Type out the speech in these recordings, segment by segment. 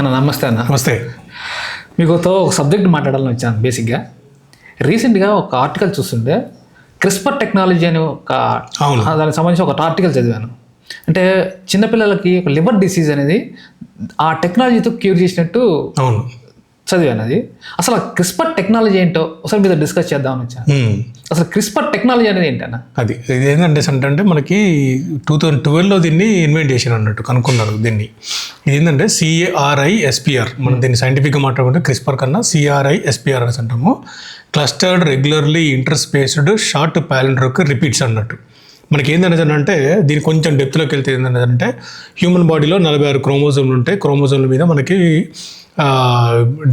అన్న నమస్తే అన్న. నమస్తే. మీకుతో ఒక సబ్జెక్ట్ మాట్లాడాలని వచ్చాను బేసిక్గా. రీసెంట్గా ఒక ఆర్టికల్ చూస్తుంటే క్రిస్పర్ టెక్నాలజీ అనే ఒక దానికి సంబంధించి ఒక ఆర్టికల్ చదివాను. అంటే చిన్నపిల్లలకి ఒక లివర్ డిసీజ్ అనేది ఆ టెక్నాలజీతో క్యూర్ చేసినట్టు అవును. చదివాను అది అసలు క్రిస్పర్ టెక్నాలజీ ఏంటో ఒకసారి మీద డిస్కస్ చేద్దామని వచ్చాను. అసలు క్రిస్పర్ టెక్నాలజీ అనేది ఏంటన్న? అది ఇది ఏంటంటే అంటే మనకి టూ థౌజండ్ ట్వెల్వ్లో దీన్ని ఇన్వెంట్ చేసిన అన్నట్టు కనుక్కున్నారు దీన్ని. ఇది ఏంటంటే సిఏఆర్ఐ ఎస్పిఆర్ మనం దీన్ని సైంటిఫిక్గా మాట్లాడుకుంటే క్రిస్పర్ కన్నా సిఆర్ఐ ఎస్పిఆర్ అని అంటాము. Clustered regularly interspaced short palindromic repeats అన్నట్టు. మనకి ఏంటనేది అంటే దీని కొంచెం డెప్త్లోకి వెళ్తే ఏంటంటే హ్యూమన్ బాడీలో నలభై ఆరు క్రోమోజోమ్లు ఉంటాయి. క్రోమోజోమ్ల మీద మనకి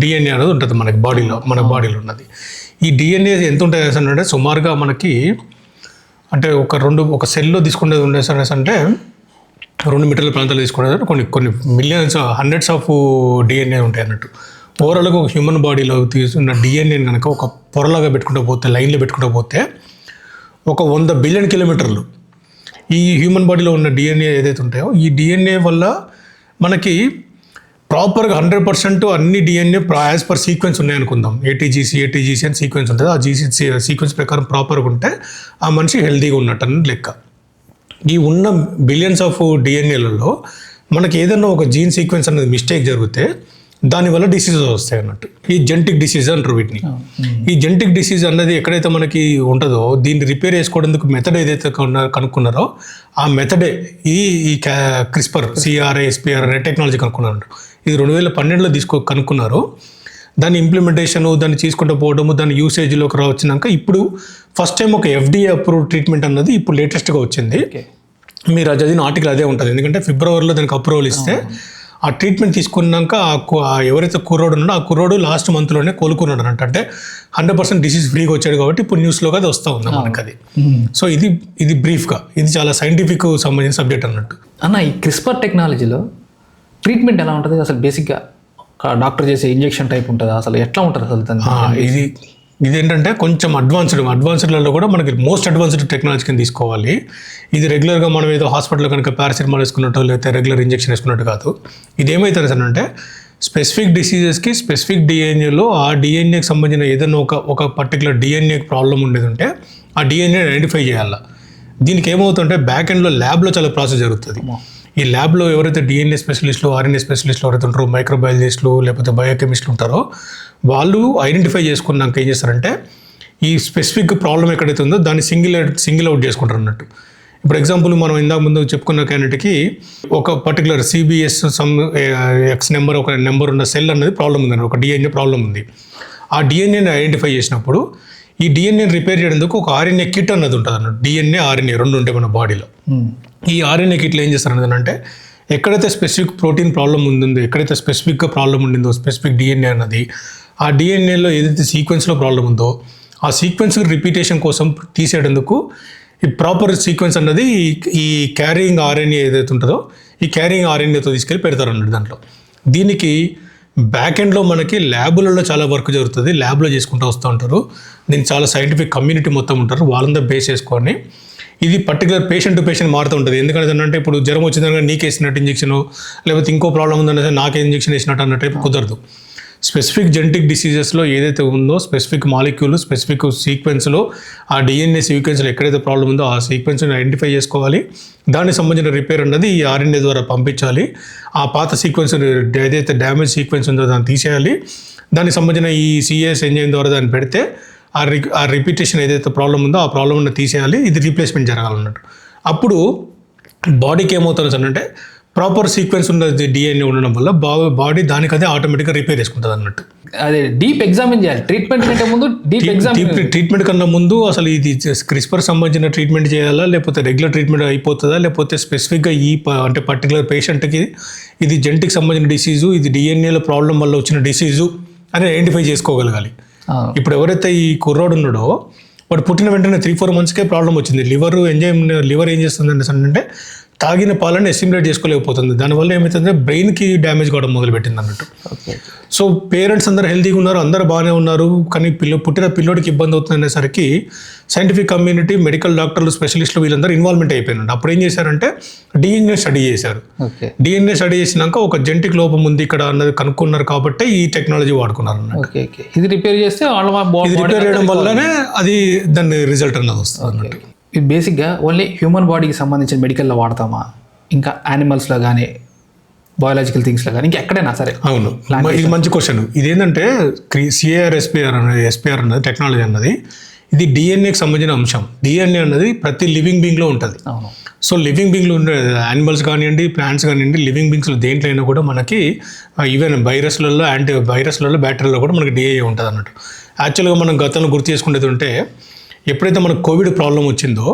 డిఎన్ఏ అనేది ఉంటుంది మనకి బాడీలో మన బాడీలో ఉన్నది. ఈ డిఎన్ఏ ఎంత ఉంటుంది అంటే సుమారుగా మనకి అంటే ఒక రెండు ఒక సెల్లో తీసుకునేది ఉండేసి అంటే రెండు మీటర్ల ప్రాంతాలు తీసుకునేది కొన్ని కొన్ని మిలియన్స్ హండ్రెడ్స్ ఆఫ్ డిఎన్ఏ ఉంటాయి అన్నట్టు. ఓవరాల్గా ఒక హ్యూమన్ బాడీలో తీసుకున్న డిఎన్ఏ కనుక ఒక పొరలాగా పెట్టుకుంటూ పోతే లైన్లో పెట్టుకుంటూ పోతే ఒక వంద బిలియన్ కిలోమీటర్లు ఈ హ్యూమన్ బాడీలో ఉన్న డిఎన్ఏ ఏదైతే ఉంటాయో ఈ డిఎన్ఏ వల్ల మనకి ప్రాపర్గా హండ్రెడ్ పర్సెంట్ అన్ని డిఎన్ఏ యాజ్ పర్ సీక్వెన్స్ ఉన్నాయి అనుకుందాం. ఏటీజీసీ ఏటీజీసీ అని సీక్వెన్స్ ఉంటుంది. ఆ జీసీ సీక్వెన్స్ ప్రకారం ప్రాపర్గా ఉంటే ఆ మనిషి హెల్తీగా ఉన్నట్టు అని లెక్క. ఈ ఉన్న బిలియన్స్ ఆఫ్ డిఎన్ఏలలో మనకి ఏదైనా ఒక జీన్ సీక్వెన్స్ అనేది మిస్టేక్ జరిగితే దానివల్ల డిసీజెస్ వస్తాయి అన్నట్టు. ఈ జెంటిక్ డిసీజ్ అంటారు వీటిని. ఈ జెంటిక్ డిసీజ్ అన్నది ఎక్కడైతే మనకి ఉంటుందో దీన్ని రిపేర్ చేసుకోవడానికి మెథడ్ ఏదైతే కొన్న- కనుక్కున్నారో ఆ మెథడే ఈ ఈ CRISPR C R I S P R అనే టెక్నాలజీ కనుక్కున్నారు ఇది రెండు వేల పన్నెండులో తీసుకో కనుక్కున్నారు. దాని ఇంప్లిమెంటేషన్ దాన్ని తీసుకుంటూ పోవడము దాని యూసేజ్లోకి రా వచ్చినాక ఇప్పుడు ఫస్ట్ టైం ఒక ఎఫ్డిఏ అప్రూవ్ ట్రీట్మెంట్ అన్నది ఇప్పుడు లేటెస్ట్గా వచ్చింది. మీరు అది చదివిన ఆర్టికల్ అదే ఉంటుంది. ఎందుకంటే ఫిబ్రవరిలో దానికి అప్రూవల్ ఇస్తే ఆ ట్రీట్మెంట్ తీసుకున్నాక ఆ ఎవరైతే కుర్రోడు ఉన్నాడో ఆ కుర్రోడు లాస్ట్ మంత్లోనే కోలుకున్నాడు అన్నట్టు అంటే హండ్రెడ్ పర్సెంట్ డిసీజ్ ఫ్రీగా వచ్చాడు కాబట్టి ఇప్పుడు న్యూస్లోకి అది వస్తూ ఉంది మనకి అది సో ఇది ఇది బ్రీఫ్గా ఇది చాలా సైంటిఫిక్ సంబంధించిన సబ్జెక్ట్ అన్నట్టు. అన్న ఈ క్రిస్పర్ టెక్నాలజీలో ట్రీట్మెంట్ ఎలా ఉంటుంది? అసలు బేసిక్గా డాక్టర్ చేసే ఇంజెక్షన్ టైప్ ఉంటుందా? అసలు ఎట్లా ఉంటుంది అసలు ఇది ఇదేంటంటే కొంచెం అడ్వాన్స్డ్ అడ్వాన్స్డ్లలో కూడా మనకి మోస్ట్ అడ్వాన్స్డ్ టెక్నాలజీ కింద తీసుకోవాలి. ఇది రెగ్యులర్గా మనం ఏదో హాస్పిటల్లో కనుక పారాసిటమాల్ వేసుకున్నట్టు లేకపోతే రెగ్యులర్ ఇంజెక్షన్ వేసుకున్నట్టు కాదు. ఇది ఏమవుతుంది సార్ అంటే స్పెసిఫిక్ డిసీజెస్కి స్పెసిఫిక్ డిఎన్ఏలో ఆ డిఎన్ఏకి సంబంధించిన ఏదైనా ఒక ఒక పర్టికులర్ డిఎన్ఏ ప్రాబ్లం ఉండేది ఉంటే ఆ డిఎన్ఏ ఐడెంటిఫై చేయాలి. దీనికి ఏమవుతుంటే బ్యాక్ ఎండ్లో ల్యాబ్లో చాలా ప్రాసెస్ జరుగుతుంది. ఈ ల్యాబ్లో ఎవరైతే డిఎన్ఏ స్పెషలిస్టులు ఆర్ఎన్ఏ స్పెషలిస్టులు ఎవరైతే ఉంటారో మైక్రోబయాలజిస్టులు లేకపోతే బయోకెమిస్టులు ఉంటారో వాళ్ళు ఐడెంటిఫై చేసుకున్నాక ఏం చేస్తారంటే ఈ స్పెసిఫిక్ ప్రాబ్లం ఎక్కడైతే ఉందో దాన్ని సింగిల్ సింగిల్ అవుట్ చేసుకుంటారు అన్నట్టు. ఇప్పుడు ఎగ్జాంపుల్ మనం ఇందాక ముందు చెప్పుకున్న క్యాండిడేట్కి ఒక particular CBS some X number ఒక నెంబర్ ఉన్న సెల్ అనేది ప్రాబ్లం ఉందండి ఒక డిఎన్ఏ ప్రాబ్లం ఉంది. ఆ డిఎన్ఏని ఐడెంటిఫై చేసినప్పుడు ఈ డిఎన్ఏని రిపేర్ చేయడానికి ఒక ఆర్ఎన్ఏ కిట్ అన్నది ఉంటుంది అన్నట్టు డిఎన్ఏ ఆర్ఎన్ఏ రెండు ఉంటాయి మన బాడీలో. ఈ ఆర్ఎన్ఏకి ఇట్లా ఏం చేస్తారు అంటే ఎక్కడైతే స్పెసిఫిక్ ప్రోటీన్ ప్రాబ్లం ఉందో ఎక్కడైతే స్పెసిఫిక్గా ప్రాబ్లం ఉండిందో స్పెసిఫిక్ డిఎన్ఏ అన్నది ఆ డిఎన్ఏలో ఏదైతే సీక్వెన్స్లో ప్రాబ్లం ఉందో ఆ సీక్వెన్స్ రిపీటేషన్ కోసం తీసేటందుకు ఈ ప్రాపర్ సీక్వెన్స్ అన్నది ఈ- క్యారింగ్ ఆర్ఎన్ఏ ఏదైతే ఉంటుందో ఈ క్యారింగ్ ఆర్ఎన్ఏతో తీసుకెళ్ళి పెడతారు అన్నట్టు దాంట్లో. దీనికి బ్యాక్ ఎండ్లో మనకి ల్యాబులలో చాలా వర్క్ జరుగుతుంది. ల్యాబ్లో చేసుకుంటూ వస్తూ ఉంటారు. దీనికి చాలా సైంటిఫిక్ కమ్యూనిటీ మొత్తం ఉంటారు. వాళ్ళందరూ బేస్ చేసుకొని ఇది పర్టికులర్ పేషెంట్ టు పేషెంట్ మారుతూ ఉంటుంది. ఎందుకంటే అంటే ఇప్పుడు జ్వరం వచ్చిందనగా నీకు వేసినట్టు ఇంజెక్షన్ లేకపోతే ఇంకో ప్రాబ్లం ఉందనే నాకే ఇంజెక్షన్ వేసినట్టు అన్నట్టు కుదరదు. స్పెసిఫిక్ జెనటిక్ డిసీజెస్లో ఏదైతే ఉందో స్పెసిఫిక్ మాలిక్యూల్ స్పెసిఫిక్ సీక్వెన్స్లో ఆ డిఎన్ఏ సీక్వెన్స్లో ఎక్కడైతే ప్రాబ్లం ఉందో ఆ సీక్వెన్స్ని ఐడెంటిఫై చేసుకోవాలి. దానికి సంబంధించిన రిపేర్ అన్నది ఈ ఆర్ఎన్ఏ ద్వారా పంపించాలి. ఆ పాత సీక్వెన్స్ ఏదైతే డ్యామేజ్ సీక్వెన్స్ ఉందో దాన్ని తీసేయాలి. దానికి సంబంధించిన ఈ సిఎస్ ఎంజైన్ ద్వారా దాన్ని పెడితే ఆ రి ఆ రిపీటేషన్ ఏదైతే ప్రాబ్లం ఉందో ఆ ప్రాబ్లమ్ని తీసేయాలి ఇది రీప్లేస్మెంట్ జరగాలన్నట్టు. అప్పుడు బాడీకి ఏమవుతుంది అంటే ప్రాపర్ సీక్వెన్స్ ఉన్నది డిఎన్ఏ ఉండడం వల్ల బా బాడీ దానికి అదే ఆటోమేటిక్గా రిపేర్ చేసుకుంటుంది అన్నట్టు అదే డీప్ ఎగ్జామిన్ చేయాలి? ట్రీట్మెంట్ కంటే ముందు డీప్ ఎగ్జామ్ డీప్ ట్రీట్మెంట్ కన్నా ముందు అసలు ఇది క్రిస్పర్ సంబంధించిన ట్రీట్మెంట్ చేయాలా లేకపోతే రెగ్యులర్ ట్రీట్మెంట్ అయిపోతుందా లేకపోతే స్పెసిఫిక్గా ఈ అంటే పర్టికులర్ పేషెంట్కి ఇది జెంటిక్ సంబంధించిన డిసీజు ఇది డిఎన్ఏలో ప్రాబ్లం వల్ల వచ్చిన డిసీజు అని ఐడెంటిఫై చేసుకోగలగాలి. ఇప్పుడు ఎవరైతే ఈ కుర్రోడు ఉన్నాడో వాడు పుట్టిన వెంటనే త్రీ ఫోర్ మంత్స్కే ప్రాబ్లం వచ్చింది. లివర్ ఎంజైమ్ లివర్ ఏం చేస్తుంది అంటే తాగిన పాలని ఎస్టిమేట్ చేసుకోలేకపోతుంది. దానివల్ల ఏమవుతుందంటే బ్రెయిన్కి డ్యామేజ్ కావడం మొదలుపెట్టింది అన్నట్టు. సో పేరెంట్స్ అందరూ హెల్తీగా ఉన్నారు అందరూ బాగానే ఉన్నారు కానీ పిల్ల పుట్టిన పిల్లోడికి ఇబ్బంది అవుతుంది అనేసరికి సైంటిఫిక్ కమ్యూనిటీ మెడికల్ డాక్టర్లు స్పెషలిస్టులు వీళ్ళందరూ ఇన్వాల్వ్మెంట్ అయిపోయినారు. అప్పుడు ఏం చేశారంటే డిఎన్ఏ స్టడీ చేశారు. డిఎన్ఏ స్టడీ చేసినాక ఒక జెంటిక్ లోపం ఉంది ఇక్కడ అన్నది కనుక్కున్నారు కాబట్టి ఈ టెక్నాలజీ వాడుకున్నారు అన్నట్టు. ఇది రిపేర్ చేస్తే ఇది రిపేర్ చేయడం వల్లనే అది దాని రిజల్ట్ అన్నది వస్తుంది అన్నట్టు. ఇది బేసిక్గా ఓన్లీ హ్యూమన్ బాడీకి సంబంధించిన మెడికల్లో వాడతామా? ఇంకా యానిమల్స్లో కానీ బయాలజికల్ థింగ్స్లో కానీ ఇంకా ఎక్కడైనా సరే. అవును. ఇది మంచి క్వశ్చన్ ఇదేంటంటే C A R S P R అన్నది ఎస్పిఆర్ అన్నది టెక్నాలజీ అన్నది ఇది డిఎన్ఏకి సంబంధించిన అంశం. డిఎన్ఏ అన్నది ప్రతి లివింగ్ బీయింగ్లో ఉంటుంది. అవును. సో లివింగ్ బీయింగ్లో ఉండే యానిమల్స్ కానివ్వండి ప్లాంట్స్ కానివ్వండి లివింగ్ బీయింగ్స్లో దేంట్లో అయినా కూడా మనకి ఈవెన్ వైరస్లలో యాంటీ వైరస్లలో బ్యాక్టీరియాలో కూడా మనకి డిఏ ఉంటుంది అన్నట్టు యాక్చువల్గా మనం గతంలో గుర్తు చేసుకునేది ఉంటే ఎప్పుడైతే మనకు కోవిడ్ ప్రాబ్లం వచ్చిందో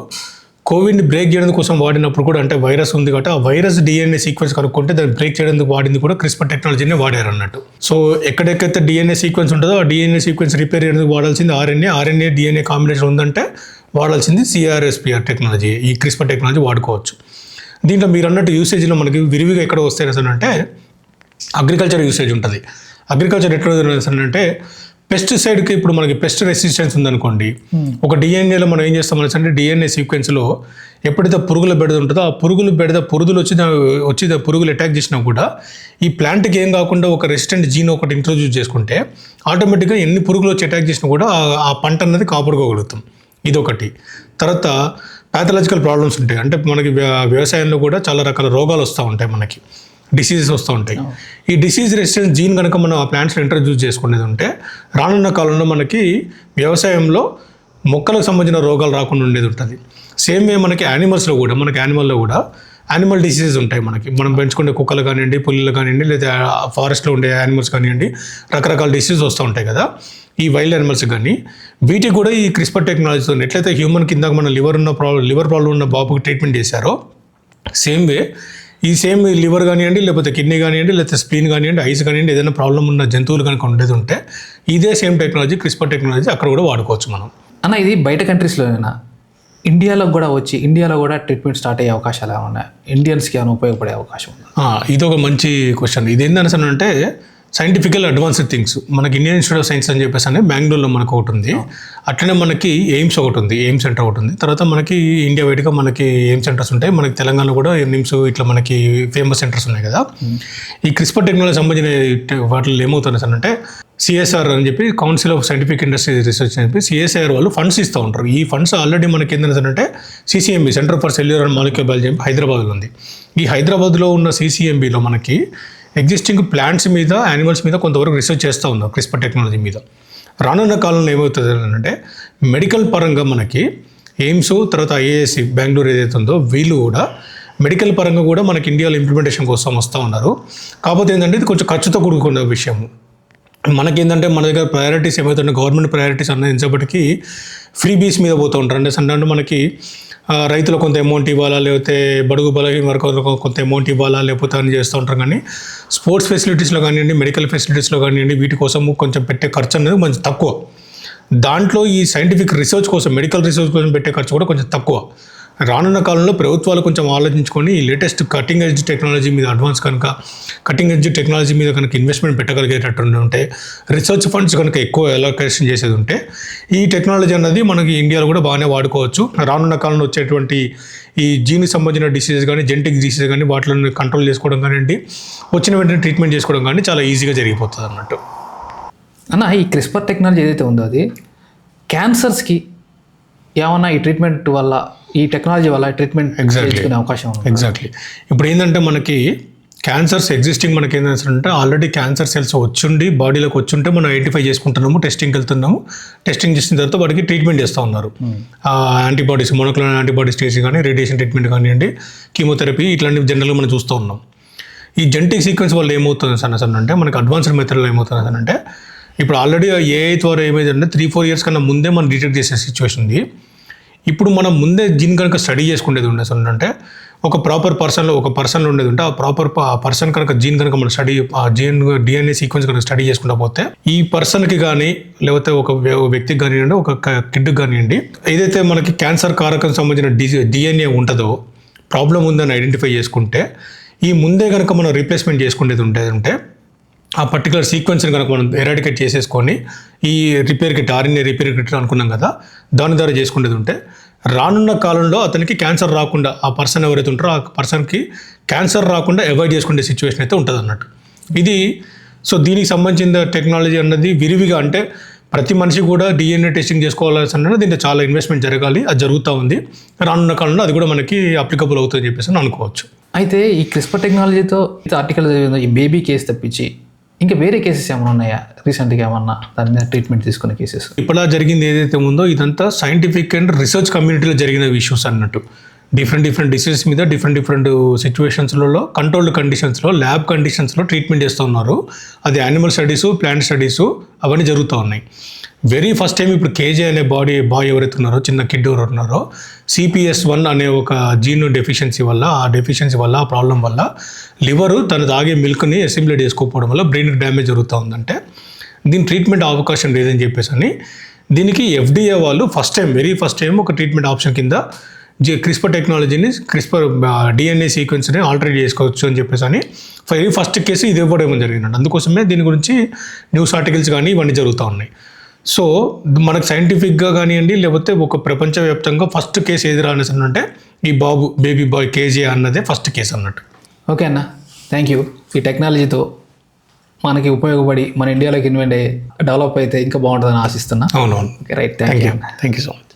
కోవిడ్ని బ్రేక్ చేయడం కోసం వాడినప్పుడు కూడా అంటే వైరస్ ఉంది కాబట్టి ఆ వైరస్ డిఎన్ఏ సీక్వెన్స్ కనుక్కుంటే దాన్ని బ్రేక్ చేయడానికి వాడింది కూడా క్రిస్పర్ టెక్నాలజీనే వాడారు అన్నట్టు. సో ఎక్కడెక్కడైతే డిఎన్ఏ సీక్వెన్స్ ఉంటుందో ఆ డిఎన్ఏ సీక్వెన్స్ రిపేర్ చేయడానికి వాడాల్సింది ఆర్ఎన్ఏ ఆర్ఎన్ఏ డిఎన్ఏ కాంబినేషన్ ఉందంటే వాడాల్సింది C R S P R technology ఈ క్రిస్పర్ టెక్నాలజీ వాడుకోవచ్చు. దీంట్లో మీరు అన్నట్టు యూసేజ్లో మనకి విరివిగా ఎక్కడ వస్తాయి అంటే అగ్రికల్చర్ యూసేజ్ ఉంటుంది. అగ్రికల్చర్ ఎట్లా అంటే పెస్టిసైడ్కి ఇప్పుడు మనకి పెస్ట్ రెసిస్టెన్స్ ఉందనుకోండి ఒక డిఎన్ఏలో మనం ఏం చేస్తాం అంటే డిఎన్ఏ సీక్వెన్స్లో ఎప్పుడైతే పురుగుల బెడద ఉంటుందో ఆ పురుగులు బెడద పురుగులు వచ్చి దా- వచ్చి పురుగులు అటాక్ చేసినా కూడా ఈ ప్లాంట్కి ఏం కాకుండా ఒక రెసిస్టెంట్ జీన్ ఒకటి ఇంట్రొడ్యూస్ చేసుకుంటే ఆటోమేటిక్గా ఎన్ని పురుగులు వచ్చి అటాక్ చేసినా కూడా ఆ- పంట అన్నది కాపాడుకోగలుగుతాం. ఇదొకటి. తర్వాత ప్యాథలాజికల్ ప్రాబ్లమ్స్ ఉంటాయి. అంటే మనకి వ్య- వ్యవసాయంలో కూడా చాలా రకాల రోగాలు వస్తూ ఉంటాయి మనకి. డిసీజెస్ వస్తూ ఉంటాయి. ఈ డిసీజ్ రెసిస్టెన్స్ జీన్ కనుక మనం ఆ ప్లాంట్స్లో ఇంట్రడ్యూస్ చేసుకునేది ఉంటే రానున్న కాలంలో మనకి వ్యవసాయంలో మొక్కలకు సంబంధించిన రోగాలు రాకుండా ఉండేది ఉంటుంది. సేమ్ వే మనకి యానిమల్స్లో కూడా మనకి యానిమల్లో కూడా యానిమల్ డిసీజెస్ ఉంటాయి మనకి. మనం పెంచుకునే కుక్కలు కానివ్వండి పుల్లులు కానివ్వండి లేదా ఫారెస్ట్లో ఉండే యానిమల్స్ కానివ్వండి రకరకాల డిసీజెస్ వస్తూ ఉంటాయి కదా. ఈ వైల్డ్ యానిమల్స్ కానీ వీటికి కూడా ఈ క్రిస్పర్ టెక్నాలజీతో ఎట్లయితే హ్యూమన్ కింద మన లివర్ ఉన్న ప్రాబ్లం లివర్ ప్రాబ్లం ఉన్న బాబుకి ట్రీట్మెంట్ చేశారో సేమ్ వే ఈ సేమ్ లివర్ కానివ్వండి లేకపోతే కిడ్నీ కానివ్వండి లేకపోతే స్ప్లీన్ కానివ్వండి ఐస్ కానివ్వండి ఏదైనా ప్రాబ్లం ఉన్న జంతువులు కనుక ఉండేది ఉంటే ఇదే సేమ్ టెక్నాలజీ క్రిస్పర్ టెక్నాలజీ అక్కడ కూడా వాడుకోవచ్చు మనం. అన్న ఇది బయట కంట్రీస్లోనేనా? ఇండియాలో కూడా వచ్చి ఇండియాలో కూడా ట్రీట్మెంట్ స్టార్ట్ అయ్యే అవకాశాలు ఏమైనా ఉన్నాయి? ఇండియన్స్కి ఏమైనా ఉపయోగపడే అవకాశం ఇది ఒక మంచి క్వశ్చన్. ఇది ఏంటని అంటే సైంటిఫికల్ అడ్వాన్స్డ్ థింగ్స్ మనకి ఇండియన్ ఇన్స్టిట్యూట్ ఆఫ్ సైన్స్ అని చెప్పేసి అని బెంగళూరులో మనకు ఒకటి ఉంది. అట్లనే మనకి ఎయిమ్స్ ఒకటి ఉంది. ఎయిమ్స్ సెంటర్ ఒకటి ఉంది. తర్వాత మనకి ఇండియా వైడ్గా మనకి ఎయిమ్స్ సెంటర్స్ ఉంటాయి. మనకి తెలంగాణలో కూడా నిమ్స్ ఇట్లా మనకి ఫేమస్ సెంటర్స్ ఉన్నాయి కదా. ఈ క్రిస్పర్ టెక్నాలజీ సంబంధించిన వాటిలో ఏమవుతుంది సార్ అంటే సిఎస్ఆర్ అని చెప్పి council of scientific industry research అని చెప్పి సిఎస్ఐఆర్ వాళ్ళు ఫండ్స్ ఇస్తూ ఉంటారు. ఈ ఫండ్స్ ఆల్రెడీ మనకి ఏంటంటే CCMB centre for cellular and molecule biology హైదరాబాద్లో ఉంది. ఈ హైదరాబాద్లో ఉన్న సిసిఎంబిలో మనకి ఎగ్జిస్టింగ్ ప్లాంట్స్ మీద యానిమల్స్ మీద కొంతవరకు రీసెర్చ్ చేస్తూ ఉన్నాం క్రిస్పర్ టెక్నాలజీ మీద. రానున్న కాలంలో ఏమవుతుంది అంటే మెడికల్ పరంగా మనకి ఎయిమ్స్ తర్వాత ఐఏఎస్సి బెంగళూరు ఏదైతే ఉందో వీళ్ళు కూడా మెడికల్ పరంగా కూడా మనకి ఇండియాలో ఇంప్లిమెంటేషన్ కోసం వస్తూ ఉన్నారు. కాకపోతే ఏంటంటే ఇది కొంచెం ఖర్చుతో కూడుకున్న విషయం. మనకేంటంటే మన దగ్గర ప్రయారిటీస్ ఏమవుతుంటే గవర్నమెంట్ ప్రయారిటీస్ అందించేపటికి ఫ్రీ బీస్ మీద పోతూ ఉంటారు. అంటే అంటే మనకి రైతులు కొంత అమౌంట్ ఇవ్వాలా లేకపోతే బడుగు బలహీన వర్గాలకు కొంత అమౌంట్ ఇవ్వాలా లేకపోతే అని చేస్తూ ఉంటారు. కానీ స్పోర్ట్స్ ఫెసిలిటీస్లో కానివ్వండి మెడికల్ ఫెసిలిటీస్లో కానివ్వండి వీటి కోసం కొంచెం పెట్టే ఖర్చు అనేది కొంచెం తక్కువ. దాంట్లో ఈ సైంటిఫిక్ రీసెర్చ్ కోసం మెడికల్ రీసెర్చ్ కోసం పెట్టే ఖర్చు కూడా కొంచెం తక్కువ. రానున్న కాలంలో ప్రభుత్వాలు కొంచెం ఆలోచించుకొని ఈ లేటెస్ట్ కటింగ్ ఎడ్జ్ టెక్నాలజీ మీద అడ్వాన్స్ కనుక కటింగ్ ఎడ్జ్ టెక్నాలజీ మీద కనుక ఇన్వెస్ట్మెంట్ పెట్టగలిగేటట్టు ఉంటే రీసెర్చ్ ఫండ్స్ కనుక ఎక్కువ ఎలొకేషన్ చేసేది ఉంటే ఈ టెక్నాలజీ అన్నది మనకి ఇండియాలో కూడా బాగానే వాడుకోవచ్చు. రానున్న కాలంలో వచ్చేటువంటి ఈ జీన్కి సంబంధించిన డిసీజెస్ కానీ జెంటిక్ డిసీజెస్ కానీ వాటిని కంట్రోల్ చేసుకోవడం కానివ్వండి వచ్చిన వెంటనే ట్రీట్మెంట్ చేసుకోవడం కానీ చాలా ఈజీగా జరిగిపోతుంది అన్నట్టు. అన్న ఈ క్రిస్పర్ టెక్నాలజీ ఏదైతే ఉందో అది క్యాన్సర్స్కి ఏమన్నా ఈ ట్రీట్మెంట్ వల్ల ఈ టెక్నాలజీ వల్ల ట్రీట్మెంట్. చేసుకునే అవకాశం ఉంది. ఎగ్జాక్ట్లీ ఇప్పుడు ఏంటంటే మనకి క్యాన్సర్స్ ఎగ్జిస్టింగ్ మనకి ఏంటంటే ఆల్రెడీ క్యాన్సర్ సెల్స్ వచ్చుండి బాడీలోకి వచ్చుంటే మనం ఐడెంటిఫై చేసుకుంటున్నాము టెస్టింగ్కి వెళ్తున్నాము. టెస్టింగ్ చేసిన తర్వాత వాటికి ట్రీట్మెంట్ చేస్తూ ఉన్నారు. యాంటీబాడీస్ మొనోక్లోనల్ యాంటీబాడీస్ టెస్ట్ కానీ రేడియేషన్ ట్రీట్మెంట్ కానివ్వండి కీమోథెరపీ ఇట్లాంటివి జనరల్గా మనం చూస్తూ ఉన్నాం. ఈ జెనటిక్ సీక్వెన్స్ వల్ల ఏమవుతుంది సార్ అసలు అంటే మనకి అడ్వాన్స్డ్ మెథడ్లో ఏమవుతుంది అసలు అంటే ఇప్పుడు ఆల్రెడీ ఏఐ ద్వారా ఏమైందంటే త్రీ ఫోర్ ఇయర్స్ కన్నా ముందే మనం డిటెక్ట్ చేసే సిచ్యువేషన్ ఉంది. ఇప్పుడు మనం ముందే జీన్ కనుక స్టడీ చేసుకునేది ఉండే అసలు అంటే ఒక ప్రాపర్ పర్సన్లో ఒక పర్సన్లో ఉండేది ఉంటే ఆ ప్రాపర్ పర్సన్ కనుక జీన్ కనుక మనం స్టడీ జీన్ డిఎన్ఏ సీక్వెన్స్ కనుక స్టడీ చేసుకుంటా పోతే ఈ పర్సన్కి కానీ లేకపోతే ఒక ఒక వ్యక్తికి కానివ్వండి ఒక కిడ్కి కానివ్వండి ఏదైతే మనకి క్యాన్సర్ కారకం సంబంధించిన డి డిఎన్ఏ ఉంటుందో ప్రాబ్లం ఉందని ఐడెంటిఫై చేసుకుంటే ఈ ముందే కనుక మనం రీప్లేస్మెంట్ చేసుకునేది ఉండేది ఉంటే ఆ పర్టికులర్ సీక్వెన్స్ని కనుక మనం ఎరాడికేట్ చేసేసుకొని ఈ repair kit RNA repair kit అనుకున్నాం కదా దాని ద్వారా చేసుకునేది ఉంటే రానున్న కాలంలో అతనికి క్యాన్సర్ రాకుండా ఆ పర్సన్ ఎవరైతే ఉంటారో ఆ పర్సన్కి క్యాన్సర్ రాకుండా అవాయిడ్ చేసుకునే సిచ్యువేషన్ అయితే ఉంటుంది అన్నట్టు ఇది సో దీనికి సంబంధించిన టెక్నాలజీ అన్నది విరివిగా అంటే ప్రతి మనిషి కూడా డిఎన్ఏ టెస్టింగ్ చేసుకోవాల్సి అన్నది దీంట్లో చాలా ఇన్వెస్ట్మెంట్ జరగాలి అది జరుగుతూ ఉంది. రానున్న కాలంలో అది కూడా మనకి అప్లికబుల్ అవుతుందని చెప్పేసి అని అనుకోవచ్చు. అయితే ఈ క్రిస్పర్ టెక్నాలజీతో ఆర్టికల్ ఈ బేబీ కేసు తప్పించి ఇంకా వేరే కేసెస్ ఏమైనా ఉన్నాయా? రీసెంట్గా ఏమన్నా? దాని మీద ట్రీట్మెంట్ తీసుకునే కేసెస్ ఇప్పటిలా జరిగింది ఏదైతే ఉందో ఇదంతా సైంటిఫిక్ అండ్ రీసెర్చ్ కమ్యూనిటీలో జరిగిన ఇష్యూస్ అన్నట్టు. డిఫరెంట్ డిఫరెంట్ డిసీజెస్ మీద డిఫరెంట్ డిఫరెంట్ సిచ్యువేషన్స్లలో కంట్రోల్డ్ కండిషన్స్లో ల్యాబ్ కండిషన్స్లో ట్రీట్మెంట్ చేస్తూ ఉన్నారు. అది యానిమల్ స్టడీసు ప్లాంట్ స్టడీసు అవన్నీ జరుగుతూ ఉన్నాయి. వెరీ ఫస్ట్ టైం ఇప్పుడు కేజే అనే బాడీ బాయ్ ఎవరైతే ఉన్నారో చిన్న కిడ్ ఎవరు ఉన్నారో సిపిఎస్ వన్ అనే ఒక జీన్ డెఫిషియన్సీ వల్ల ఆ డెఫిషియన్సీ వల్ల ఆ ప్రాబ్లం వల్ల లివరు తను తాగే మిల్క్ని అసిమిలేట్ చేసుకోకపోవడం వల్ల బ్రెయిన్కి డ్యామేజ్ జరుగుతూ ఉందంటే దీని ట్రీట్మెంట్ అవకాశం లేదని చెప్పేసి అని దీనికి ఎఫ్డిఏ వాళ్ళు first time very first time ఒక ట్రీట్మెంట్ ఆప్షన్ కింద జీ క్రిస్పర్ టెక్నాలజీని క్రిస్పర్ డిఎన్ఏ సీక్వెన్స్ని ఆల్టరేట్ చేసుకోవచ్చు అని చెప్పేసి అని వెరీ ఫస్ట్ కేసు ఇది ఇవ్వడం జరిగిందండి. అందుకోసమే దీని గురించి న్యూస్ ఆర్టికల్స్ కానీ ఇవన్నీ జరుగుతూ ఉన్నాయి. సో మనకు సైంటిఫిక్గా కానివ్వండి లేకపోతే ఒక ప్రపంచవ్యాప్తంగా ఫస్ట్ కేసు ఏది రానేసి అంటే ఈ బాబు బేబీ బాయ్ కేజీ అన్నదే ఫస్ట్ కేసు అన్నట్టు. ఓకే అన్న. Thank you. ఈ టెక్నాలజీతో మనకి ఉపయోగపడి మన ఇండియాలోకి ఇన్వెంట్ అయ్యి డెవలప్ అయితే ఇంకా బాగుంటుందని ఆశిస్తున్నా. అవునవును. Okay right. Thank you thank you so much